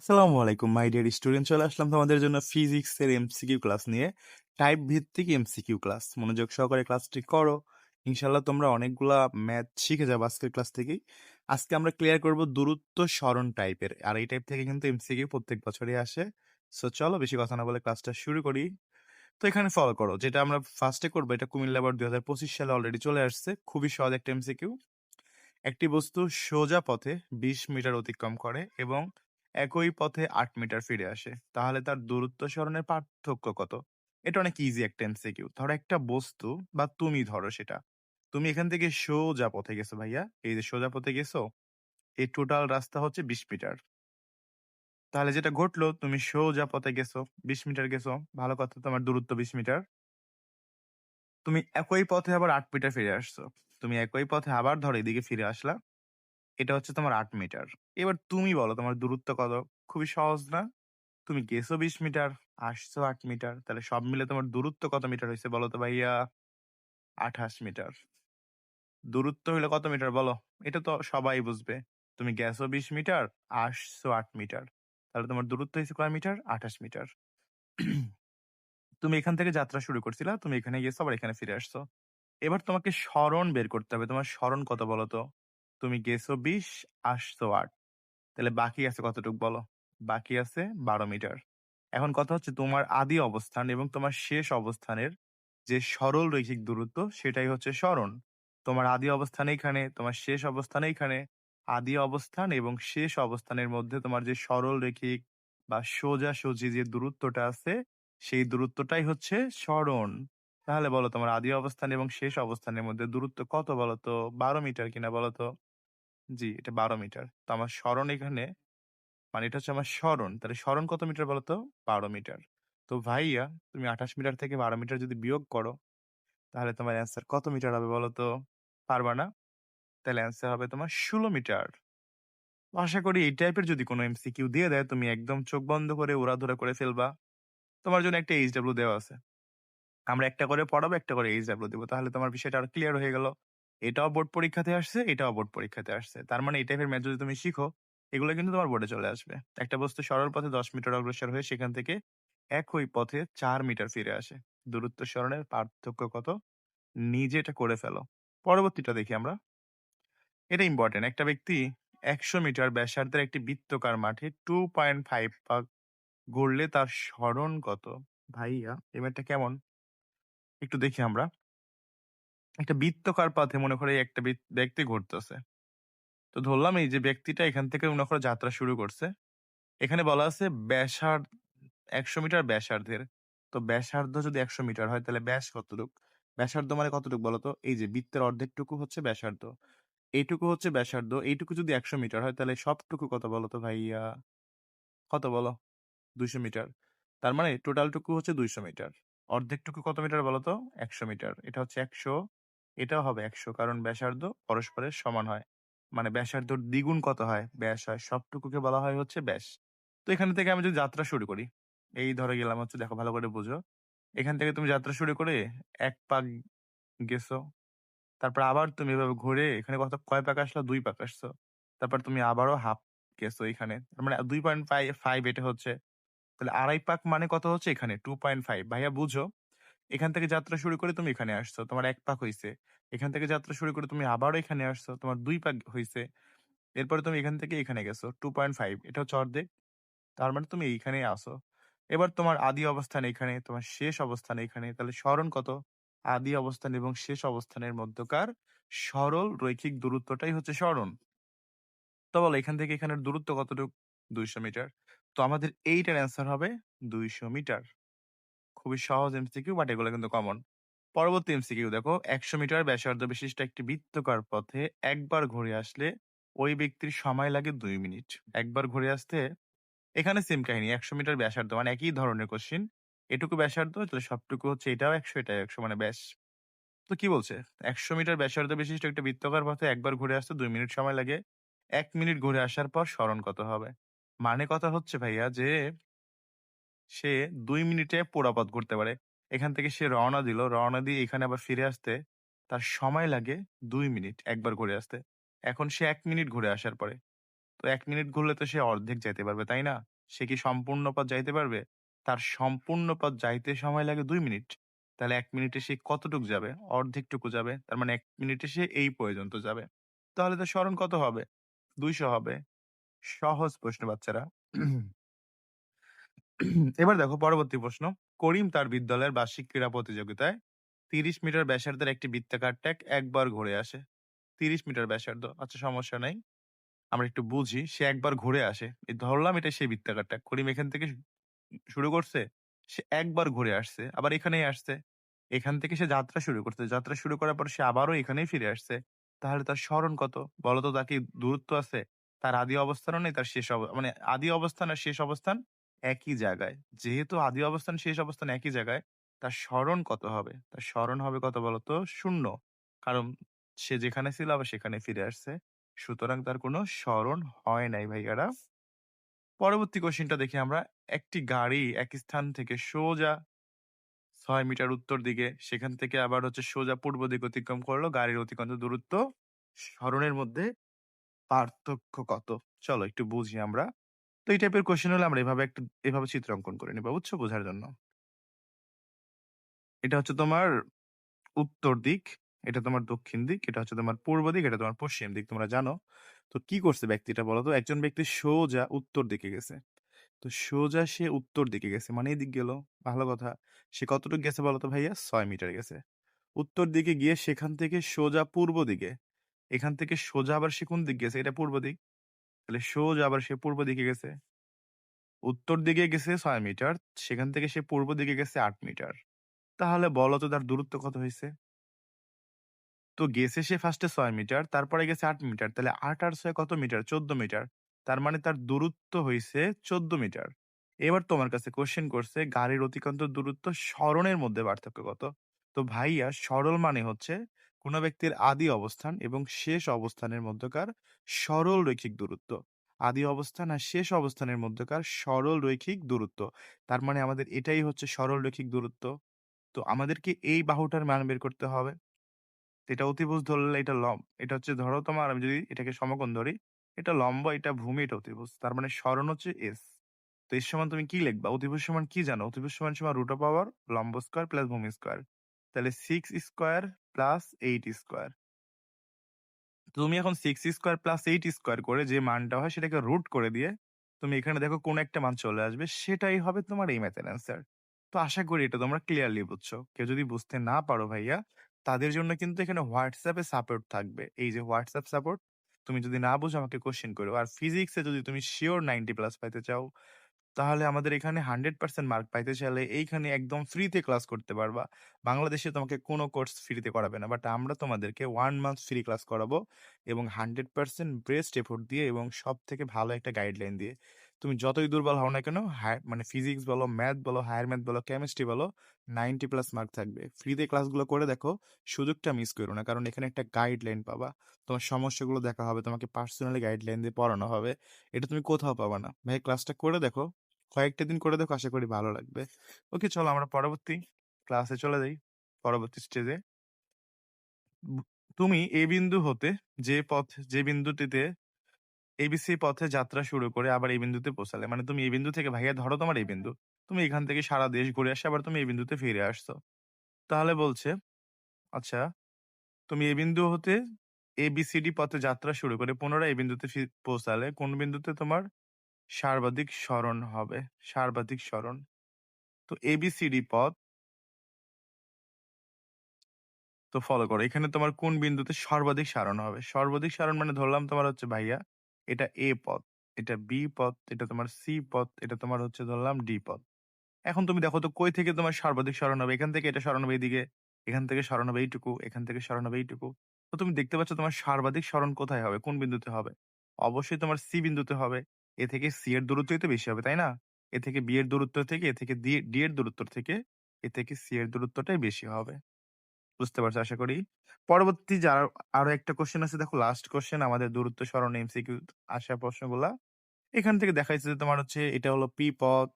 আসসালামু আলাইকুম my dear student চলে আসলাম তোমাদের জন্য ফিজিক্সের এমসিকিউ ক্লাস নিয়ে। টাইপ ভিত্তিক এমসিকিউ ক্লাস মনোযোগ সহকারে ক্লাসটি করো। ইনশাল্লাহ তোমরা অনেকগুলা ম্যাথ শিখে যাবে আজকের ক্লাস থেকেই। আজকে আমরা ক্লিয়ার করব দূরত্ব স্মরণ টাইপের আর এই টাইপ থেকে কিন্তু এমসিকিউ প্রত্যেক বছরই আসে। সো চলো বেশি কথা না বলে ক্লাসটা শুরু করি। তো এখানে ফলো করো। যেটা আমরা ফার্স্টে করব, এটা কুমিল্লা বার দুই হাজার পঁচিশ সালে অলরেডি চলে আসছে। খুবই সহজ একটা এমসিকিউ একটি বস্তু সোজা পথে বিশ মিটার অতিক্রম করে এবং একই পথে আট মিটার ফিরে আসে। তাহলে তার দূরত্ব সরণের পার্থক্য কত? এটা অনেক ইজি একটা এমসিকিউ ধরো একটা বস্তু বা তুমি ধরো সেটা। তুমি এখান থেকে সোজা পথে গেছো ভাইয়া। এই যে সোজা পথে গেছো, এই টোটাল রাস্তা হচ্ছে বিশ মিটার। তাহলে যেটা ঘটলো, তুমি সোজা পথে গেছো, বিশ মিটার গেছো। ভালো কথা, তোমার দূরত্ব বিশ মিটার। তুমি একই পথে আবার আট মিটার ফিরে আসছো। তুমি একই পথে আবার ধরো এদিকে ফিরে আসলা। এটা হচ্ছে তোমার আট মিটার। এবার তুমি বলো, তোমার দূরত্ব কত? খুবই সহজ না? তুমি গেছো বিশ মিটার, আসছো আট মিটার, তাহলে সব মিলে তোমার দূরত্ব কত মিটার হয়েছে বলো তো ভাইয়া? আঠাশ মিটার। দূরত্ব হইলে কত মিটার বলো? এটা তো সবাই বুঝবে। তুমি গেছো বিশ মিটার, আসছো আট মিটার, তাহলে তোমার দূরত্ব হয়েছে কয় মিটার? আঠাশ মিটার। তুমি এখান থেকে যাত্রা শুরু করছিলা, তুমি এখানে গেছো, আবার এখানে ফিরে আসছো। এবার তোমাকে স্মরণ বের করতে হবে। তোমার স্মরণ কত বলো তো? তুমি গেছো বিশ, আসছো আট। তাহলে বাকি আছে কতটুক বলো? বাকি আছে বারো মিটার। এখন কথা হচ্ছে তোমার আদি অবস্থান এবং তোমার শেষ অবস্থানের যে সরল রৈখিক দূরত্ব, সেটাই হচ্ছে স্মরণ। তোমার আদি অবস্থান এইখানে, তোমার শেষ অবস্থান এইখানে। আদি অবস্থান এবং শেষ অবস্থানের মধ্যে তোমার যে সরল রৈখিক বা সোজা সোজি যে দূরত্বটা আছে, সেই দূরত্বটাই হচ্ছে স্মরণ। তাহলে বলো তোমার আদি অবস্থান এবং শেষ অবস্থানের মধ্যে দূরত্ব কত বলো তো বারো মিটার কিনা বলো তো জি, এটা বারো মিটার। তো আমার স্মরণ এখানে মানে এটা হচ্ছে আমার স্মরণ। তাহলে স্মরণ কত মিটার বলো তো বারো মিটার। তো ভাইয়া, তুমি আঠাশ মিটার থেকে বারো মিটার যদি বিয়োগ করো, তাহলে তোমার অ্যান্সার কত মিটার হবে বলো তো পারবা না? তাহলে অ্যান্সার হবে তোমার ষোলো মিটার। তো আশা করি এই টাইপের যদি কোনো এমসিকিউ দিয়ে দেয়, তুমি একদম চোখ বন্ধ করে উড়াধুরা করে ফেলবা। তোমার জন্য একটা এইচ ডাব্লিউ দেওয়া আছে। আমরা একটা করে পড়াবো, একটা করে এইচ ডাব্লিউ দিব। তাহলে তোমার বিষয়টা আরও ক্লিয়ার হয়ে গেল। এটাও বোর্ড পরীক্ষাতে আসছে, এটাও বোর্ড পরীক্ষাতে আসছে। তার মানে এই টাইপের ম্যাথ যদি তুমি শিখো, এগুলো কিন্তু তোমার বোর্ডে চলে আসবে। একটা বস্তু সরল পথে দশ মিটার অগ্রসর হয়ে সেখান থেকে একই পথে চার মিটার ফিরে আসে। দূরত্ব সরণের পার্থক্য কত? নিজে এটা করে ফেলো। পরবর্তীটা দেখি আমরা। এটা ইম্পর্টেন্ট একটা ব্যক্তি একশো মিটার ব্যাসার্ধের একটি বৃত্তকার মাঠে টু পয়েন্ট ফাইভ পাক গড়লে তার স্মরণ কত? ভাইয়া, এবারটা কেমন? একটু দেখি আমরা। একটা বৃত্তকার পথে মনে করে একটা ব্যক্তি ঘুরতেছে। তো ধরলাম এই যে ব্যক্তিটা এখান থেকে মনে করে যাত্রা শুরু করছে। এখানে বলা আছে ব্যাসার্ধ, একশো মিটার ব্যাসার্ধের। তো ব্যাসার্ধ যদি একশো মিটার হয় তাহলে ব্যাস কতটুক? ব্যাসার্ধ মানে কতটুক বলতো? এই যে বৃত্তের অর্ধেকটুকু হচ্ছে ব্যাসার্ধ। এইটুকু হচ্ছে ব্যাসার্ধ। এইটুকু যদি একশো মিটার হয় তাহলে সবটুকু কত বলতো ভাইয়া? কত বলো? দুইশো মিটার। তার মানে টোটালটুকু হচ্ছে দুইশো মিটার। অর্ধেকটুকু কত মিটার বলতো? একশো মিটার। এটা হচ্ছে একশো এটাও হবে একশো। কারণ ব্যাসার্ধ পরস্পরের সমান হয়। মানে ব্যাসার্ধর দ্বিগুণ কত হয়? ব্যাস হয়। সবটুকুকে বলা হয় হচ্ছে ব্যাস। তো এখান থেকে আমি যদি যাত্রা শুরু করি, এই ধরে গেলাম হচ্ছে দেখো ভালো করে বুঝো। এখান থেকে তুমি যাত্রা শুরু করে এক পাক গেছো। তারপর আবার তুমি এভাবে ঘুরে এখানে কত, কয় পাক আসলো? দুই পাক আসছো। তারপর তুমি আবারও হাফ গেছো এখানে। মানে দুই পয়েন্ট ফাইভ ফাইভ এটা হচ্ছে। তাহলে আড়াই পাক মানে কত হচ্ছে এখানে? টু পয়েন্ট ফাইভ ভাইয়া বুঝো। এখান থেকে যাত্রা শুরু করে তুমি এখানে আসছো, তোমার এক পাক হয়েছে এখান থেকে যাত্রা শুরু করে তুমি আবারও এখানে আসছো, তোমার দুই পাক হয়েছে এরপরে তুমি এখান থেকে এখানে গেছো টু পয়েন্ট ফাইভ এটা হচ্ছে অর্ধেক তার মানে তুমি এইখানেই আসো। এবার তোমার আদি অবস্থান এখানে, তোমার শেষ অবস্থান এখানে, তাহলে স্মরণ কত? আদি অবস্থান এবং শেষ অবস্থানের মধ্যকার সরল রৈখিক দূরত্বটাই হচ্ছে স্মরণ। তো বলো, এখান থেকে এখানের দূরত্ব কতটুকু? দুইশো মিটার। তো আমাদের এইটার অ্যান্সার হবে দুইশো মিটার। খুবই সহজ এমসিকিউ বাট এগুলো কিন্তু কমন পরবর্তী এমসিকিউ দেখো, একশো মিটার ব্যাসার্ধ বিশিষ্ট একটি বৃত্তকার পথে একবার ঘুরে আসলে ওই ব্যক্তির সময় লাগে দুই মিনিট। একবার ঘুরে আসতে এখানে সেম কাহিনী, একশো মিটার ব্যাসার্ধ মানে একই ধরনের কোশ্চিন এটুকু ব্যাসার্ধ, তাহলে সবটুকু হচ্ছে এটাও একশো এটাও একশো মানে ব্যাস। তো কি বলছে? একশো মিটার ব্যাসার্ধ বিশিষ্ট একটা বৃত্তকার পথে একবার ঘুরে আসতে দুই মিনিট সময় লাগে, এক মিনিট ঘুরে আসার পর স্মরণ কত হবে? মানে কথা হচ্ছে ভাইয়া যে সে দুই মিনিটে পুরা পথ ঘুরতে পারে এখান থেকে সে রওনা দিল রওনা দিয়ে এখানে আবার ফিরে আসতে তার সময় লাগে দুই মিনিট একবার ঘুরে আসতে এখন সে এক মিনিট ঘুরে আসার পরে তো এক মিনিট ঘুরলে তো সে অর্ধেক যাইতে পারবে, তাই না? সে কি সম্পূর্ণ পথ যাইতে পারবে? তার সম্পূর্ণ পথ যাইতে সময় লাগে দুই মিনিট। তাহলে এক মিনিটে সে কতটুকু যাবে? অর্ধেকটুকু যাবে। তার মানে এক মিনিটে সে এই পর্যন্ত যাবে। তাহলে তার স্মরণ কত হবে? ২০০ হবে। সহজ প্রশ্ন বাচ্চারা। এবার দেখো পরবর্তী প্রশ্ন। করিম তার বিদ্যালয়ের বার্ষিক ক্রীড়া প্রতিযোগিতায় ৩০ মিটার ব্যাসার্ধের একটি বৃত্তাকার ট্যাগ একবার ঘুরে আসে। ৩০ মিটার ব্যাসার্ধ। আচ্ছা সমস্যা নাই। আমরা একটু বুঝি। সে একবার ঘুরে আসে। এই ধরলাম এটা সেই বৃত্তাকার ট্যাগ। করিম এখান থেকে শুরু করছে। সে একবার ঘুরে আসছে। আবার এখানেই আসছে। এখান থেকে সে যাত্রা শুরু করছে। যাত্রা শুরু করার পর সে আবারও এখানেই ফিরে আসছে। তাহলে তার স্মরণ কত? বলতো তো তার কি দূরত্ব আছে? তার আদি অবস্থানও নেই, তার শেষ মানে আদি অবস্থান আর শেষ অবস্থান একই জায়গায়। যেহেতু আদি অবস্থান, শেষ অবস্থান একই জায়গায়, তার স্মরণ কত হবে? তার স্মরণ হবে কত বলতো শূন্য কারণ সে যেখানে ছিল আবার সেখানে ফিরে আসছে। সুতরাং তার কোনো স্মরণ হয় নাই ভাইয়ারা। পরবর্তী কোয়েশ্চেনটা দেখি আমরা। একটি গাড়ি এক স্থান থেকে সোজা ছয় মিটার উত্তর দিকে, সেখান থেকে আবার হচ্ছে সোজা পূর্ব দিক অতিক্রম করল। গাড়ির অতিক্রান্ত দূরত্ব স্মরণের মধ্যে পার্থক্য কত? চলো একটু বুঝি আমরা। এই টাইপের কোয়েশ্চেন হলে আমরা এভাবে একটা এভাবে চিত্র অঙ্কন করে নিবা। বুঝছ? বোঝার জন্য। এটা হচ্ছে তোমার উত্তর দিক, এটা তোমার দক্ষিণ দিক, এটা হচ্ছে তোমার পূর্ব দিক, এটা তোমার পশ্চিম দিক। তোমরা জানো। তো কি করছে ব্যক্তিটা বলো তো? একজন ব্যক্তি সোজা উত্তর দিকে গেছে। তো সোজা সে উত্তর দিকে গেছে। মানে এদিক গেল। ভালো কথা। সে কতটুকু গেছে বলো তো ভাইয়া? ছয় মিটার গেছে। উত্তর দিকে গিয়ে সেখান থেকে সোজা পূর্ব দিকে। এখান থেকে সোজা আবার সে কোন দিক গেছে? এটা পূর্ব দিক। তাহলে সোজা আবার সে পূর্ব দিকে গেছে। উত্তর দিকে গেছে ৬ মিটার। সেখান থেকে সে পূর্ব দিকে গেছে ৮ মিটার। তাহলে বলো তো তার দূরত্ব কত হইছে? তো গেছে সে ফার্স্টে ৬ মিটার, তারপরে গেছে ৮ মিটার। তাহলে ৮ আর ৬ কত মিটার? ১৪ মিটার। তার মানে তার দূরত্ব হয়েছে চোদ্দ মিটার। এবার তোমার কাছে কোয়েশ্চেন করছে গাড়ির অতিক্রান্ত দূরত্ব সরণের মধ্যে পার্থক্য কত? তো ভাইয়া সরল মানে হচ্ছে কোন ব্যক্তির আদি অবস্থান এবং শেষ অবস্থানের মধ্যকার সরল রৈখিক দূরত্ব। আদি অবস্থান আর শেষ অবস্থানের মধ্যকার সরল রৈখিক দূরত্ব। তার মানে আমাদের এটাই হচ্ছে সরল রৈখিক দূরত্ব। তো আমাদেরকে এই বাহুটার মান বের করতে হবে। এটা অতিভুজ ধরলে এটা লম্ব এটা হচ্ছে ধরো তোমার আমি যদি এটাকে সমকোণ ধরি, এটা লম্ব, এটা ভূমি, এটা অতিভুজ। তার মানে সরণ হচ্ছে এস। তো এর সমান তুমি কি লিখবা? অতিভুজ সমান কি জানো? অতিভুজ সমান সমান রুট অফ পাওয়ার লম্ব স্কয়ার প্লাস ভূমি স্কয়ার। তাহলে 6 স্কয়ার প্লাস 8 স্কয়ার। তুমি এখন 6 স্কয়ার প্লাস 8 স্কয়ার করে যে মানটা হয় সেটাকে রুট করে দিয়ে তুমি এখানে দেখো কোন একটা মান চলে আসবে, সেটাই হবে তোমার এই ম্যাথের অ্যান্সার। তো আশা করি এটা তোমরা ক্লিয়ারলি বুঝছ। কেউ যদি বুঝতে না পারো ভাইয়া, তাদের জন্য কিন্তু এখানে হোয়াটসঅ্যাপে সাপোর্ট থাকবে। এই যে হোয়াটসঅ্যাপ সাপোর্ট তুমি যদি না বুঝো আমাকে কোয়েশ্চেন করো। আর ফিজিক্সে যদি তুমি শিওর নাইনটি প্লাস পাইতে চাও তাহলে আমাদের এখানে 100% মার্ক পাইতে চাইলে এইখানে একদম ফ্রিতে ক্লাস করতে পারবা। বাংলাদেশে তোমাকে কোনো কোর্স ফ্রিতে করাবে না। বাট আমরা তোমাদেরকে ওয়ান মান্থ ফ্রি ক্লাস করাবো এবং 100% বেস্ট এফোর্ট দিয়ে এবং সব থেকে ভালো একটা গাইডলাইন দিয়ে। তুমি যতই দুর্বল হও না কেন মানে ফিজিক্স বলো, ম্যাথ বলো, হায়ার ম্যাথ বলো, কেমিস্ট্রি বলো 90 প্লাস মার্ক থাকবে। ফ্রিতে ক্লাসগুলো করে দেখো, সুযোগটা মিস করো না। কারণ এখানে একটা গাইডলাইন পাবা। তোমার সমস্যাগুলো দেখা হবে, তোমাকে পার্সোনালি গাইডলাইন দিয়ে পড়ানো হবে। এটা তুমি কোথাও পাবা না। ভাই ক্লাসটা করে দেখো। কয়েকটা দিন করে দেখো আশা করি ভালো লাগবে। ওকে চলো আমরা পরবর্তী ক্লাসে চলে যাই। পরবর্তী স্টেজে। তুমি এ বিন্দু হতে যে পথ যে বিন্দুটিতে এবিসি পথে যাত্রা শুরু করে আবার এই বিন্দুতে পৌঁছালে। মানে তুমি এই বিন্দু থেকে ভাইয়া ধরো তোমার এই বিন্দু। তুমি এখান থেকে সারা দেশ ঘুরে আসে আবার তুমি এই বিন্দুতে ফিরে আসছো। তাহলে বলছে আচ্ছা তুমি এই বিন্দু হতে এবিসিডি পথে যাত্রা শুরু করে পুনরায় এই বিন্দুতে পৌঁছালে কোন বিন্দুতে তোমার সর্বাধিক স্মরণ হবে? সর্বাধিক স্মরণ তো এবিসিডি পথ তো ফলো করো। এখানে তোমার কোন বিন্দুতে সর্বাধিক সারণ হবে? সর্বাধিক সারণ মানে ধরলাম তোমার হচ্ছে ভাইয়া এটা এ পথ, এটা বি পথ, এটা তোমার সি পথ, এটা তোমার হচ্ছে ধরলাম ডি পথ। এখন তুমি দেখো তো কই থেকে তোমার সর্বাধিক সরণ হবে? এখান থেকে এটা সরণ হবে এইদিকে, এখান থেকে সরণ হবে এইটুকু, এখান থেকে সরণ হবে এইটুকু। তো তুমি দেখতে পাচ্ছ তোমার সর্বাধিক সরণ কোথায় হবে? কোন বিন্দুতে হবে? অবশ্যই তোমার সি বিন্দুতে হবে। এ থেকে সি এর দূরত্বই তো বেশি হবে, তাই না? এ থেকে বি এর দূরত্ব থেকে এ থেকে ডি এর দূরত্ব থেকে এ থেকে সি এর দূরত্বটাই বেশি হবে। বুঝতে পারছ আশা করি। পরবর্তী যার আরও একটা কোশ্চেন আছে দেখো লাস্ট কোশ্চেন আমাদের দূরত্ব সরণ এমসিকিউ আসা প্রশ্নগুলা। এখান থেকে দেখাইছে যে তোমার হচ্ছে এটা হলো পি পথ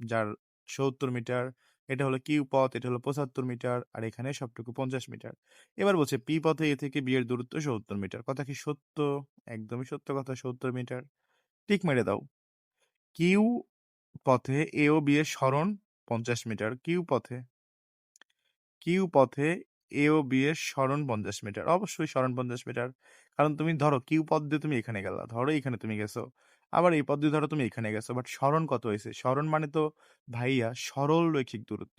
যার ৭০ মিটার, এটা হলো কিউ পথ, এটা হলো ৭৫ মিটার আর এখানে সবটুকু ৫০ মিটার। এবার বলছে পি পথে এ থেকে বি এর দূরত্ব ৭০ মিটার। কথা কি সত্য? একদমই সত্য কথা ৭০ মিটার। টিক মেরে দাও। কিউ পথে এ ও বি এর সরণ ৫০ মিটার। কিউ পথে কিউ পথে এ ও বি এর সরণ ৫০ মিটার। অবশ্যই সরণ ৫০ মিটার। কারণ তুমি ধরো কিউ পথ দিয়ে তুমি এখানে গেলা। ধরো এখানে তুমি গেছো। আবার এই পথ দিয়ে ধরো তুমি এখানে গেছো। বাট সরণ কত হয়েছে সরণ মানে তো, ভাইয়া, সরল রৈখিক দূরত্ব।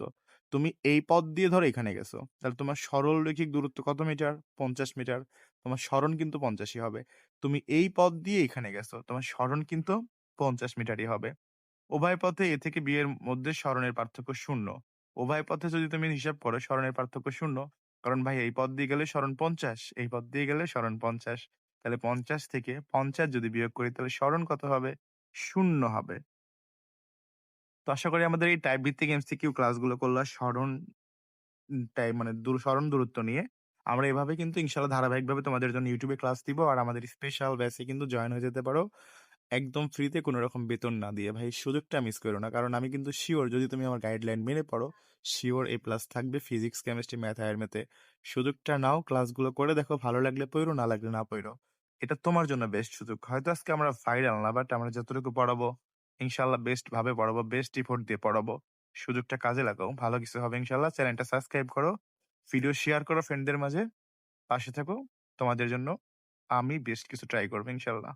তুমি এই পথ দিয়ে ধরো এখানে গেছো। তাহলে তোমার সরল রৈখিক দূরত্ব কত মিটার? ৫০ মিটার। তোমার সরণ কিন্তু ৫০ই হবে। তুমি এই পথ দিয়ে এখানে গেছো। তোমার সরণ কিন্তু ৫০ মিটারই হবে। উভয় পথে এ থেকে বি এর মধ্যে সরণের পার্থক্য ০। উভয় পথে যদি তুমি হিসাব করো সরণের পার্থক্য শূন্য কারণ ভাই এই পথ দিয়ে গেলে সরণ ৫০, এই পথ দিয়ে গেলে সরণ ৫০। তাহলে ৫০ থেকে ৫০ যদি বিয়োগ করি তাহলে সরণ কত হবে? শূন্য হবে। তো আশা করি আমাদের এই টাইপ ভিত্তিক এমসিকিউ ক্লাসগুলো করলা স্মরণ উম টাই মানে দূর সরণ দূরত্ব নিয়ে। আমরা এভাবে কিন্তু ইনশাআল্লাহ ধারাবাহিকভাবে তোমাদের জন্য এ ক্লাস দিব। আর আমাদের স্পেশাল ব্যাচে কিন্তু জয়েন হয়ে যেতে পারো। একদম ফ্রিতে কোনো রকম বেতন না দিয়ে। ভাই সুযোগটা মিস করো না। কারণ আমি কিন্তু শিওর যদি তুমি আমার গাইডলাইন মেনে পড়ো, শিওর এ প্লাস থাকবে ফিজিক্স, কেমিস্ট্রি, ম্যাথ, আয়ারম্যাথে। সুযোগটা নাও, ক্লাসগুলো করে দেখো ভালো লাগলে পইরো, না লাগলে না পইরো। এটা তোমার জন্য বেস্ট সুযোগ। হয়তো আজকে আমরা ভাইরাল না, বাট আমরা যতটুকু পড়াবো ইনশাল্লাহ বেস্ট ভাবে পড়াবো, বেস্ট এফোর্ট দিয়ে পড়াবো। সুযোগটা কাজে লাগাও। ভালো কিছু হবে ইনশাল্লাহ চ্যানেলটা সাবস্ক্রাইব করো, ভিডিও শেয়ার করো ফ্রেন্ডদের মাঝে। পাশে থাকো তোমাদের জন্য আমি বেস্ট কিছু ট্রাই করব ইনশাআল্লাহ।